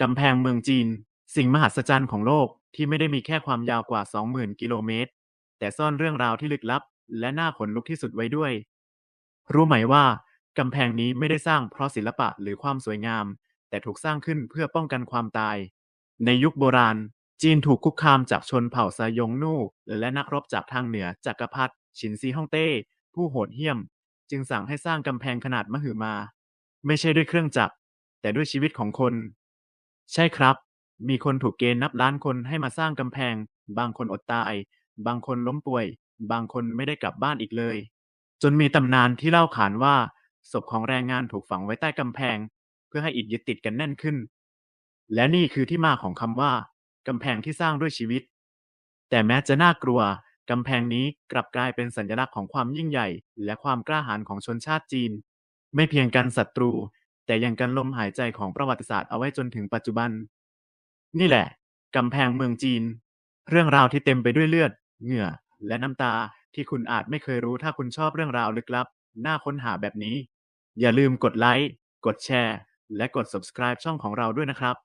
กำแพงเมืองจีน สิ่งมหัศจรรย์ของโลกที่ไม่ได้มีแค่ความยาวกว่า 20,000 กิโลเมตร แต่ซ่อนเรื่องราวที่ลึกลับ และน่าขนลุกที่สุดไว้ด้วย รู้ไหมว่ากำแพงนี้ไม่ได้สร้างเพราะศิลปะหรือความสวยงาม แต่ถูกสร้างขึ้นเพื่อป้องกันความตาย ในยุคโบราณ จีนถูกคุกคามจากชนเผ่าซายงนู่และนักรบจากทางเหนือจักรพรรดิฉินซีฮ่องเต้ ผู้โหดเหี้ยม จึงสั่งให้สร้างกำแพงขนาดมหึมา ไม่ใช่ด้วยเครื่องจักรแต่ด้วยชีวิตของคน ใช่ครับ มีคนถูกเกณฑ์นับล้านคนให้มาสร้างกำแพง บางคนอดตาย บางคนล้มป่วย บางคนไม่ได้กลับบ้านอีกเลย จนมีตำนานที่เล่าขานว่า ศพของแรงงานถูกฝังไว้ใต้กำแพง เพื่อให้อิฐยึดติดกันแน่นขึ้น และนี่คือที่มาของคำว่ากำแพงที่สร้างด้วยชีวิต แต่แม้จะน่ากลัวกำแพงนี้กลับกลายเป็นสัญลักษณ์ของความยิ่งใหญ่ และความกล้าหาญของชนชาติจีน ไม่เพียงกันศัตรู แต่ยังกันลมหายใจของประวัติศาสตร์เอาไว้จนถึงปัจจุบัน นี่แหละ กำแพงเมืองจีน เรื่องราวที่เต็มไปด้วยเลือด เหงื่อ และน้ำตาที่คุณอาจไม่เคยรู้ถ้าคุณชอบเรื่องราวลึกลับ น่าค้นหาแบบนี้ อย่าลืมกดไลค์ กดแชร์ และกด subscribe ช่องของเราด้วยนะครับ